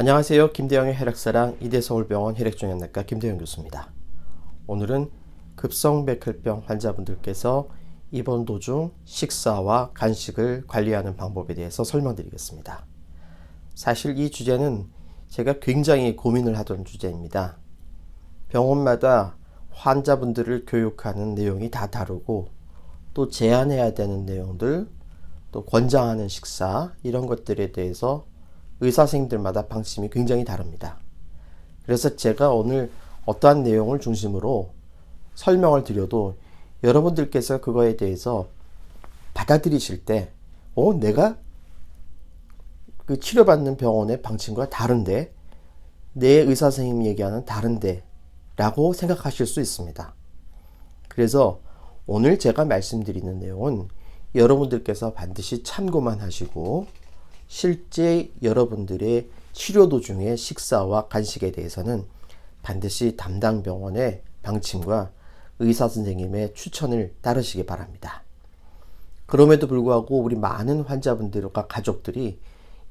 안녕하세요. 김대영의 혈액사랑 이대서울병원 혈액종양내과 김대영 교수입니다. 오늘은 급성 백혈병 환자분들께서 입원 도중 식사와 간식을 관리하는 방법에 대해서 설명드리겠습니다. 사실 이 주제는 제가 굉장히 고민을 하던 주제입니다. 병원마다 환자분들을 교육하는 내용이 다 다르고 또 제한해야 되는 내용들 또 권장하는 식사 이런 것들에 대해서 의사 선생님들마다 방침이 굉장히 다릅니다. 그래서 제가 오늘 어떠한 내용을 중심으로 설명을 드려도 여러분들께서 그거에 대해서 받아들이실 때, 어, 내가 그 치료받는 병원의 방침과 다른데, 내 의사 선생님이 얘기하는 다른데, 라고 생각하실 수 있습니다. 그래서 오늘 제가 말씀드리는 내용은 여러분들께서 반드시 참고만 하시고, 실제 여러분들의 치료 도중의 식사와 간식에 대해서는 반드시 담당 병원의 방침과 의사 선생님의 추천을 따르시기 바랍니다. 그럼에도 불구하고 우리 많은 환자분들과 가족들이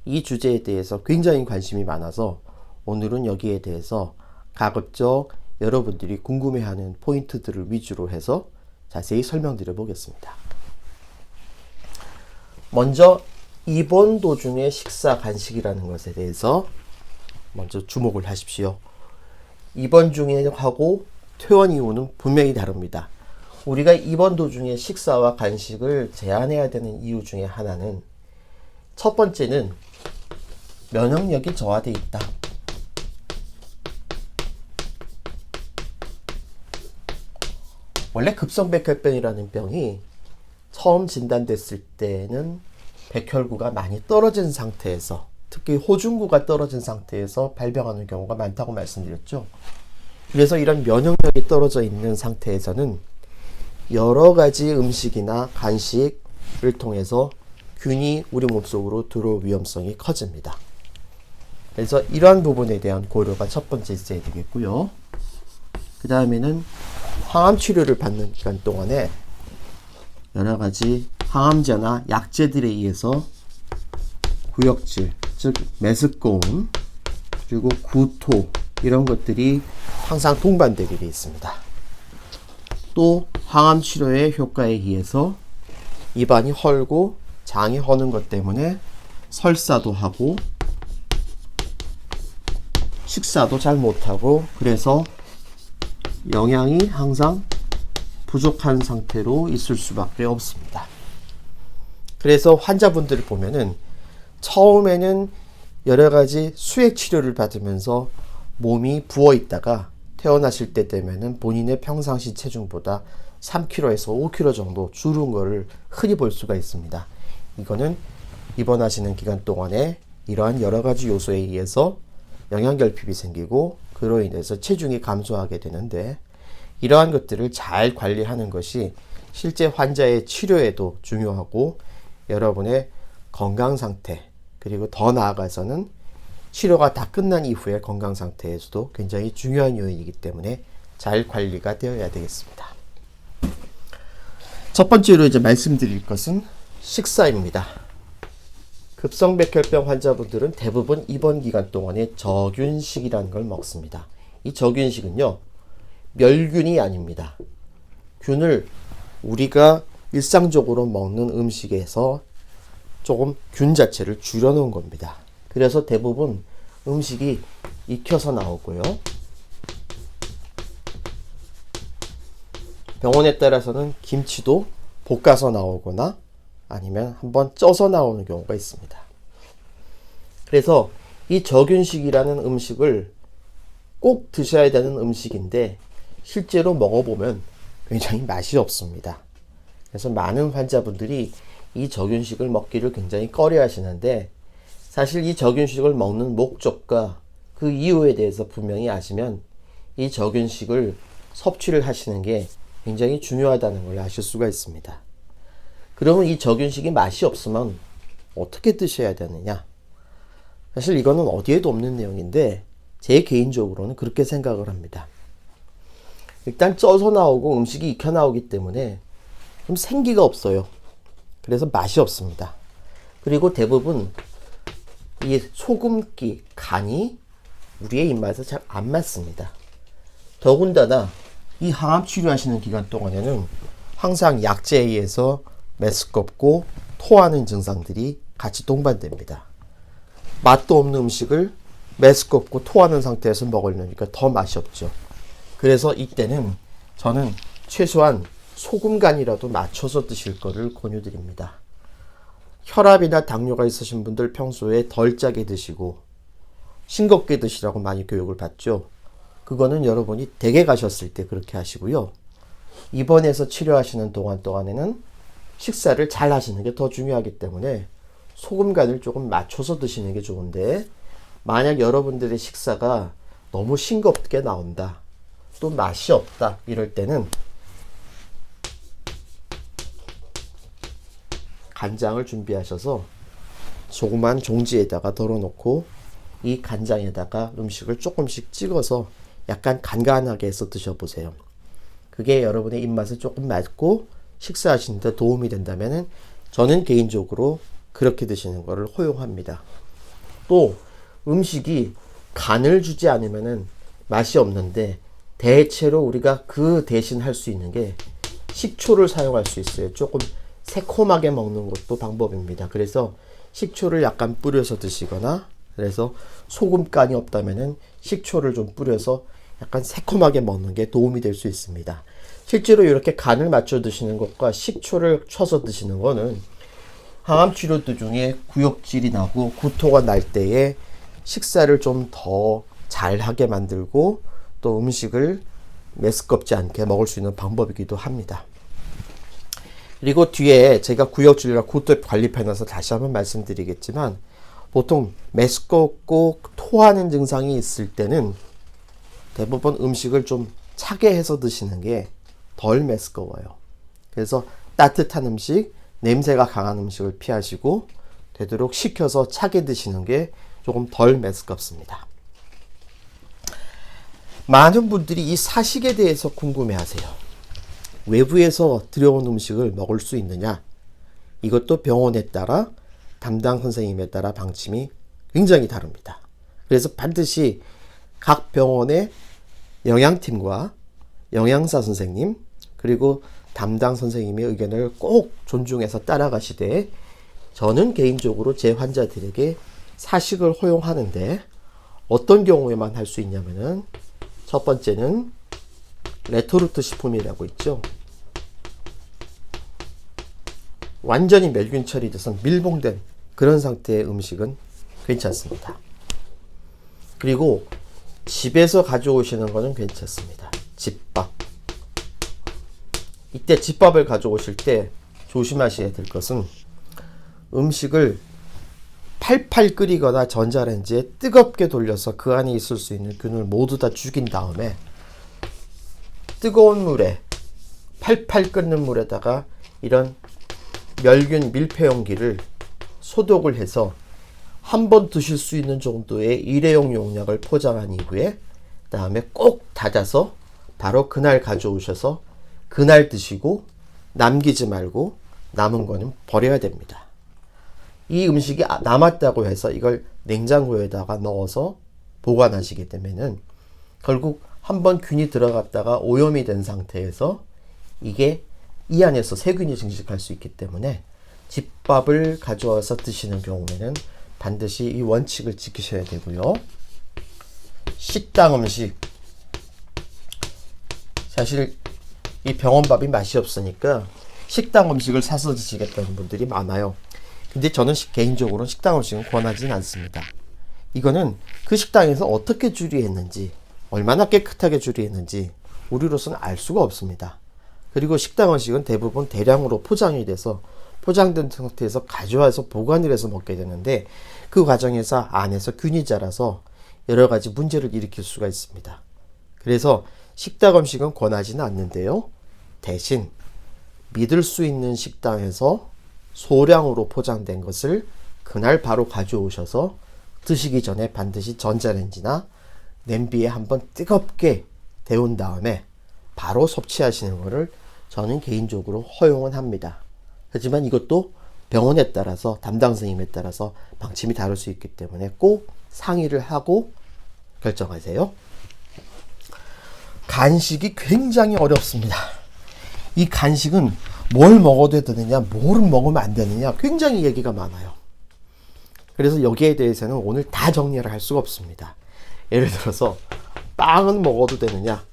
이 주제에 대해서 굉장히 관심이 많아서 오늘은 여기에 대해서 가급적 여러분들이 궁금해하는 포인트들을 위주로 해서 자세히 설명드려 보겠습니다. 먼저 입원 도중의 식사 간식이라는 것에 대해서 먼저 주목을 하십시오. 입원 중에 하고 퇴원 이후는 분명히 다릅니다. 우리가 입원 도중에 식사와 간식을 제한해야 되는 이유 중에 하나는 첫 번째는 면역력이 저하돼 있다. 원래 급성 백혈병이라는 병이 처음 진단됐을 때는 백혈구가 많이 떨어진 상태에서 특히 호중구가 떨어진 상태에서 발병하는 경우가 많다고 말씀드렸죠. 그래서 이런 면역력이 떨어져 있는 상태에서는 여러 가지 음식이나 간식을 통해서 균이 우리 몸속으로 들어올 위험성이 커집니다. 그래서 이러한 부분에 대한 고려가 첫 번째 있어야 되겠고요. 그 다음에는 항암 치료를 받는 기간 동안에 여러 가지 항암제나 약제들에 의해서 구역질, 즉 메스꺼움, 그리고 구토 이런 것들이 항상 동반되게 되어 있습니다. 또 항암 치료의 효과에 의해서 입안이 헐고 장이 허는 것 때문에 설사도 하고 식사도 잘 못하고 그래서 영양이 항상 부족한 상태로 있을 수밖에 없습니다. 그래서 환자분들을 보면은 처음에는 여러 가지 수액 치료를 받으면서 몸이 부어 있다가 태어나실 때 되면은 본인의 평상시 체중보다 3kg에서 5kg 정도 줄은 거를 흔히 볼 수가 있습니다. 이거는 입원하시는 기간 동안에 이러한 여러 가지 요소에 의해서 영양결핍이 생기고 그로 인해서 체중이 감소하게 되는데 이러한 것들을 잘 관리하는 것이 실제 환자의 치료에도 중요하고 여러분의 건강 상태 그리고 더 나아가서는 치료가 다 끝난 이후의 건강 상태에서도 굉장히 중요한 요인이기 때문에 잘 관리가 되어야 되겠습니다. 첫 번째로 이제 말씀드릴 것은 식사입니다. 급성백혈병 환자분들은 대부분 입원 기간 동안에 저균식이라는 걸 먹습니다. 이 저균식은요, 멸균이 아닙니다. 균을 우리가 일상적으로 먹는 음식에서 조금 균 자체를 줄여놓은 겁니다. 그래서 대부분 음식이 익혀서 나오고요. 병원에 따라서는 김치도 볶아서 나오거나 아니면 한번 쪄서 나오는 경우가 있습니다. 그래서 이 저균식이라는 음식을 꼭 드셔야 되는 음식인데 실제로 먹어보면 굉장히 맛이 없습니다. 그래서 많은 환자분들이 이 적윤식을 먹기를 굉장히 꺼려 하시는데 사실 이 적윤식을 먹는 목적과 그 이유에 대해서 분명히 아시면 이 적윤식을 섭취를 하시는 게 굉장히 중요하다는 걸 아실 수가 있습니다. 그러면 이 적윤식이 맛이 없으면 어떻게 드셔야 되느냐? 사실 이거는 어디에도 없는 내용인데 제 개인적으로는 그렇게 생각을 합니다. 일단 쪄서 나오고 음식이 익혀 나오기 때문에 좀 생기가 없어요. 그래서 맛이 없습니다. 그리고 대부분 이 소금기 간이 우리의 입맛에 잘 안 맞습니다. 더군다나 이 항암 치료하시는 기간 동안에는 항상 약제에 의해서 메스껍고 토하는 증상들이 같이 동반됩니다. 맛도 없는 음식을 메스껍고 토하는 상태에서 먹으려니까 더 맛이 없죠. 그래서 이때는 저는 최소한 소금 간이라도 맞춰서 드실 거를 권유드립니다. 혈압이나 당뇨가 있으신 분들 평소에 덜 짜게 드시고 싱겁게 드시라고 많이 교육을 받죠. 그거는 여러분이 댁에 가셨을 때 그렇게 하시고요. 입원해서 치료하시는 동안 동안에는 식사를 잘 하시는 게 더 중요하기 때문에 소금 간을 조금 맞춰서 드시는 게 좋은데 만약 여러분들의 식사가 너무 싱겁게 나온다. 또 맛이 없다. 이럴 때는 간장을 준비하셔서 조그만 종지에다가 덜어놓고 이 간장에다가 음식을 조금씩 찍어서 약간 간간하게 해서 드셔보세요. 그게 여러분의 입맛에 조금 맞고 식사하시는데 도움이 된다면은 저는 개인적으로 그렇게 드시는 것을 허용합니다. 또 음식이 간을 주지 않으면은 맛이 없는데 대체로 우리가 그 대신 할 수 있는 게 식초를 사용할 수 있어요. 조금 새콤하게 먹는 것도 방법입니다. 그래서 식초를 약간 뿌려서 드시거나 그래서 소금 간이 없다면은 식초를 좀 뿌려서 약간 새콤하게 먹는 게 도움이 될 수 있습니다. 실제로 이렇게 간을 맞춰 드시는 것과 식초를 쳐서 드시는 거는 항암 치료 도 중에 구역질이 나고 구토가 날 때에 식사를 좀 더 잘하게 만들고 또 음식을 메스껍지 않게 먹을 수 있는 방법이기도 합니다. 그리고 뒤에 제가 구역질이나 구토 관리 편에서 다시 한번 말씀드리겠지만 보통 메스껍고 토하는 증상이 있을 때는 대부분 음식을 좀 차게 해서 드시는 게 덜 메스꺼워요. 그래서 따뜻한 음식, 냄새가 강한 음식을 피하시고 되도록 식혀서 차게 드시는 게 조금 덜 메스껍습니다. 많은 분들이 이 사식에 대해서 궁금해 하세요. 외부에서 들여온 음식을 먹을 수 있느냐? 이것도 병원에 따라 담당 선생님에 따라 방침이 굉장히 다릅니다. 그래서 반드시 각 병원의 영양팀과 영양사 선생님 그리고 담당 선생님의 의견을 꼭 존중해서 따라가시되 저는 개인적으로 제 환자들에게 사식을 허용하는데 어떤 경우에만 할 수 있냐면은 첫 번째는 레토르트 식품이라고 있죠. 완전히 멸균 처리돼서 밀봉된 그런 상태의 음식은 괜찮습니다. 그리고 집에서 가져오시는 거는 괜찮습니다. 집밥. 이때 집밥을 가져오실 때 조심하셔야 될 것은 음식을 팔팔 끓이거나 전자레인지에 뜨겁게 돌려서 그 안에 있을 수 있는 균을 모두 다 죽인 다음에 뜨거운 물에 팔팔 끓는 물에다가 이런 멸균 밀폐용기를 소독을 해서 한 번 드실 수 있는 정도의 일회용 용량을 포장한 이후에 다음에 꼭 닫아서 바로 그날 가져오셔서 그날 드시고 남기지 말고 남은 거는 버려야 됩니다. 이 음식이 아- 남았다고 해서 이걸 냉장고에다가 넣어서 보관하시게 되면은 결국 한번 균이 들어갔다가 오염이 된 상태에서 이게 이 안에서 세균이 증식할 수 있기 때문에 집밥을 가져와서 드시는 경우에는 반드시 이 원칙을 지키셔야 되고요. 식당 음식 사실 이 병원 밥이 맛이 없으니까 식당 음식을 사서 드시겠다는 분들이 많아요. 근데 저는 시- 개인적으로 식당 음식은 권하지는 않습니다. 이거는 그 식당에서 어떻게 조리했는지, 얼마나 깨끗하게 조리했는지 우리로서는 알 수가 없습니다. 그리고 식당 음식은 대부분 대량으로 포장이 돼서 포장된 상태에서 가져와서 보관을 해서 먹게 되는데 그 과정에서 안에서 균이 자라서 여러 가지 문제를 일으킬 수가 있습니다. 그래서 식당 음식은 권하지는 않는데요. 대신 믿을 수 있는 식당에서 소량으로 포장된 것을 그날 바로 가져오셔서 드시기 전에 반드시 전자레인지나 냄비에 한번 뜨겁게 데운 다음에 바로 섭취하시는 것을 저는 개인적으로 허용은 합니다. 하지만 이것도 병원에 따라서 담당 선생님에 따라서 방침이 다를 수 있기 때문에 꼭 상의를 하고 결정하세요. 간식이 굉장히 어렵습니다. 이 간식은 뭘 먹어도 되느냐, 뭘 먹으면 안 되느냐, 굉장히 얘기가 많아요. 그래서 여기에 대해서는 오늘 다 정리를 할 수가 없습니다. 예를 들어서, 빵은 먹어도 되느냐,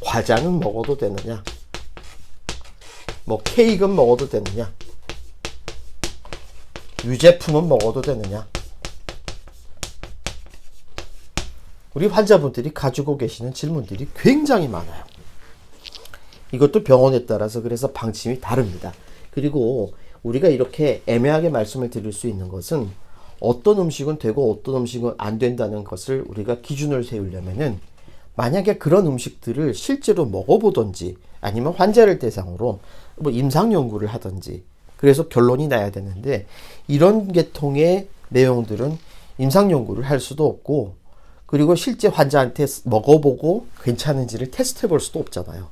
과자는 먹어도 되느냐, 뭐 케이크는 먹어도 되느냐, 유제품은 먹어도 되느냐, 우리 환자분들이 가지고 계시는 질문들이 굉장히 많아요. 이것도 병원에 따라서 그래서 방침이 다릅니다. 그리고 우리가 이렇게 애매하게 말씀을 드릴 수 있는 것은 어떤 음식은 되고 어떤 음식은 안 된다는 것을 우리가 기준을 세우려면은 만약에 그런 음식들을 실제로 먹어보던지 아니면 환자를 대상으로 뭐 임상 연구를 하던지 그래서 결론이 나야 되는데 이런 계통의 내용들은 임상 연구를 할 수도 없고 그리고 실제 환자한테 먹어보고 괜찮은지를 테스트해 볼 수도 없잖아요.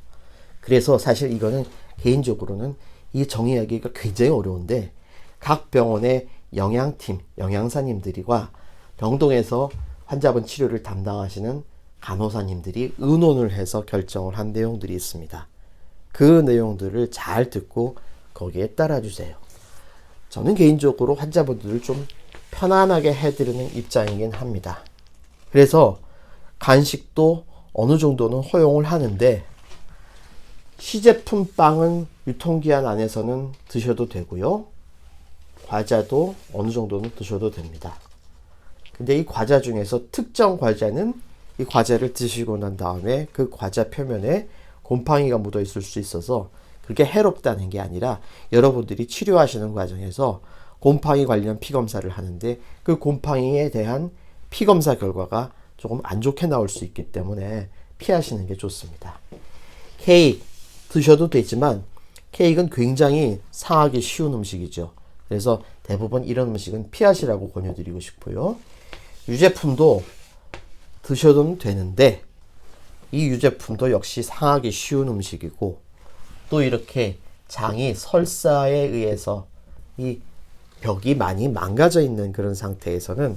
그래서 사실 이거는 개인적으로는 이 정의하기가 굉장히 어려운데 각 병원의 영양팀, 영양사님들과 병동에서 환자분 치료를 담당하시는 간호사님들이 의논을 해서 결정을 한 내용들이 있습니다. 그 내용들을 잘 듣고 거기에 따라주세요. 저는 개인적으로 환자분들을 좀 편안하게 해드리는 입장이긴 합니다. 그래서 간식도 어느 정도는 허용을 하는데 시제품 빵은 유통기한 안에서는 드셔도 되고요. 과자도 어느 정도는 드셔도 됩니다. 근데 이 과자 중에서 특정 과자는 이 과자를 드시고 난 다음에 그 과자 표면에 곰팡이가 묻어 있을 수 있어서 그게 해롭다는 게 아니라 여러분들이 치료하시는 과정에서 곰팡이 관련 피 검사를 하는데 그 곰팡이에 대한 피 검사 결과가 조금 안 좋게 나올 수 있기 때문에 피하시는 게 좋습니다. 케이크 드셔도 되지만 케이크는 굉장히 상하기 쉬운 음식이죠. 그래서 대부분 이런 음식은 피하시라고 권유드리고 싶고요. 유제품도 드셔도 되는데 이 유제품도 역시 상하기 쉬운 음식이고 또 이렇게 장이 설사에 의해서 이 벽이 많이 망가져 있는 그런 상태에서는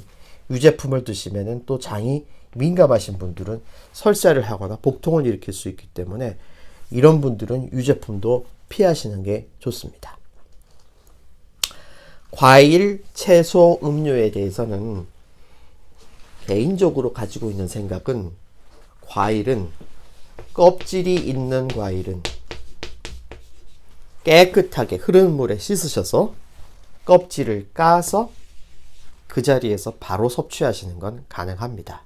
유제품을 드시면은 또 장이 민감하신 분들은 설사를 하거나 복통을 일으킬 수 있기 때문에 이런 분들은 유제품도 피하시는 게 좋습니다. 과일, 채소, 음료에 대해서는 개인적으로 가지고 있는 생각은 과일은 껍질이 있는 과일은 깨끗하게 흐르는 물에 씻으셔서 껍질을 까서 그 자리에서 바로 섭취하시는 건 가능합니다.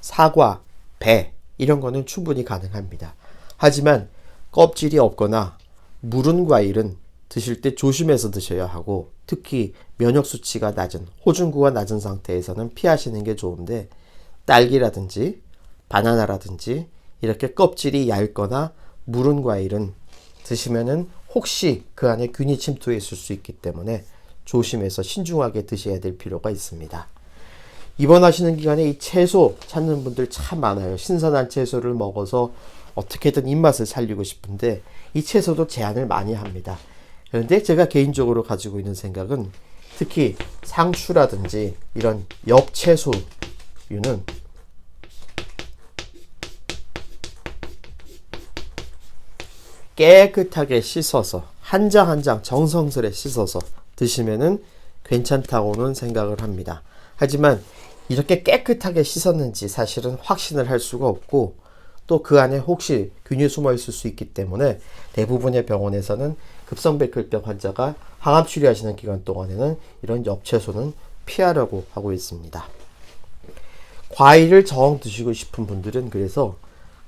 사과, 배 이런 거는 충분히 가능합니다. 하지만 껍질이 없거나 무른 과일은 드실 때 조심해서 드셔야 하고 특히 면역 수치가 낮은 호중구가 낮은 상태에서는 피하시는 게 좋은데 딸기라든지 바나나라든지 이렇게 껍질이 얇거나 무른 과일은 드시면은 혹시 그 안에 균이 침투해 있을 수 있기 때문에 조심해서 신중하게 드셔야 될 필요가 있습니다. 입원하시는 기간에 이 채소 찾는 분들 참 많아요. 신선한 채소를 먹어서 어떻게든 입맛을 살리고 싶은데 이 채소도 제한을 많이 합니다. 그런데 제가 개인적으로 가지고 있는 생각은 특히 상추라든지 이런 엽채소류는 깨끗하게 씻어서 한 장 한 장 정성스레 씻어서 드시면은 괜찮다고는 생각을 합니다. 하지만 이렇게 깨끗하게 씻었는지 사실은 확신을 할 수가 없고 또 그 안에 혹시 균이 숨어 있을 수 있기 때문에 대부분의 병원에서는 급성백혈병 환자가 항암 치료하시는 기간 동안에는 이런 엽채소는 피하라고 하고 있습니다. 과일을 정 드시고 싶은 분들은 그래서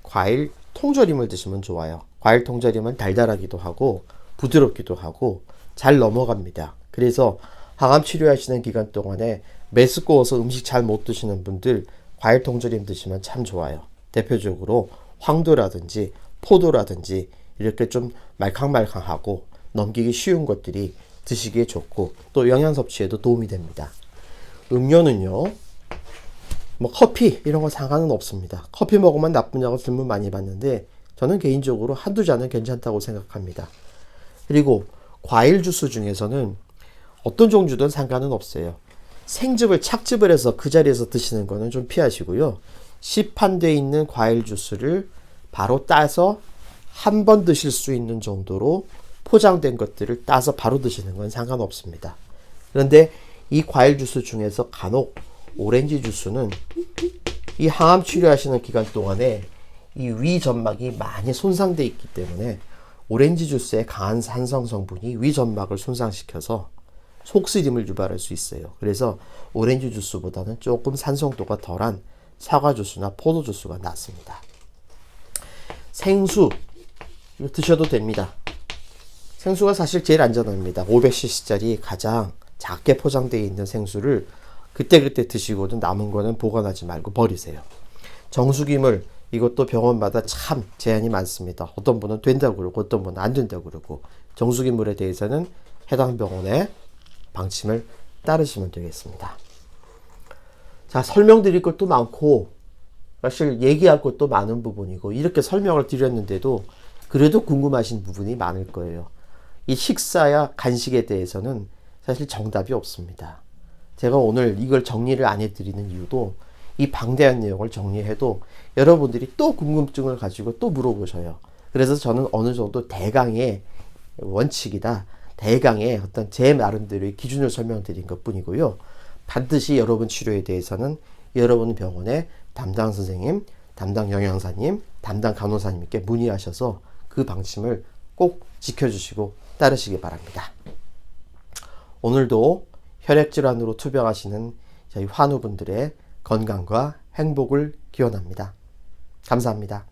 과일 통조림을 드시면 좋아요. 과일 통조림은 달달하기도 하고 부드럽기도 하고 잘 넘어갑니다. 그래서 항암 치료하시는 기간 동안에 메스꺼워서 음식 잘 못 드시는 분들 과일 통조림 드시면 참 좋아요. 대표적으로 황도라든지 포도라든지 이렇게 좀 말캉말캉하고 넘기기 쉬운 것들이 드시기에 좋고 또 영양 섭취에도 도움이 됩니다. 음료는요. 뭐 커피 이런 거 상관은 없습니다. 커피 먹으면 나쁘냐고 질문 많이 받는데 저는 개인적으로 한두 잔은 괜찮다고 생각합니다. 그리고 과일 주스 중에서는 어떤 종류든 상관은 없어요. 생즙을 착즙을 해서 그 자리에서 드시는 거는 좀 피하시고요. 시판돼 있는 과일 주스를 바로 따서 한 번 드실 수 있는 정도로 포장된 것들을 따서 바로 드시는 건 상관없습니다. 그런데 이 과일 주스 중에서 간혹 오렌지 주스는 이 항암 치료하시는 기간 동안에 이 위 점막이 많이 손상돼 있기 때문에 오렌지 주스의 강한 산성 성분이 위 점막을 손상시켜서 속쓰림을 유발할 수 있어요. 그래서 오렌지 주스보다는 조금 산성도가 덜한 사과 주스나 포도 주스가 낫습니다. 생수 드셔도 됩니다. 생수가 사실 제일 안전합니다. 500cc짜리 가장 작게 포장되어 있는 생수를 그때그때 드시고는 남은 거는 보관하지 말고 버리세요. 정수기물 이것도 병원마다 참 제한이 많습니다. 어떤 분은 된다고 그러고 어떤 분은 안 된다고 그러고 정수기물에 대해서는 해당 병원의 방침을 따르시면 되겠습니다. 자, 설명드릴 것도 많고 사실 얘기할 것도 많은 부분이고 이렇게 설명을 드렸는데도 그래도 궁금하신 부분이 많을 거예요. 이 식사야 간식에 대해서는 사실 정답이 없습니다. 제가 오늘 이걸 정리를 안 해드리는 이유도 이 방대한 내용을 정리해도 여러분들이 또 궁금증을 가지고 또 물어보셔요. 그래서 저는 어느 정도 대강의 원칙이다. 대강의 어떤 제 나름대로의 기준을 설명드린 것 뿐이고요. 반드시 여러분 치료에 대해서는 여러분 병원의 담당 선생님, 담당 영양사님, 담당 간호사님께 문의하셔서 그 방침을 꼭 지켜주시고 따르시기 바랍니다. 오늘도 혈액질환으로 투병하시는 저희 환우분들의 건강과 행복을 기원합니다. 감사합니다.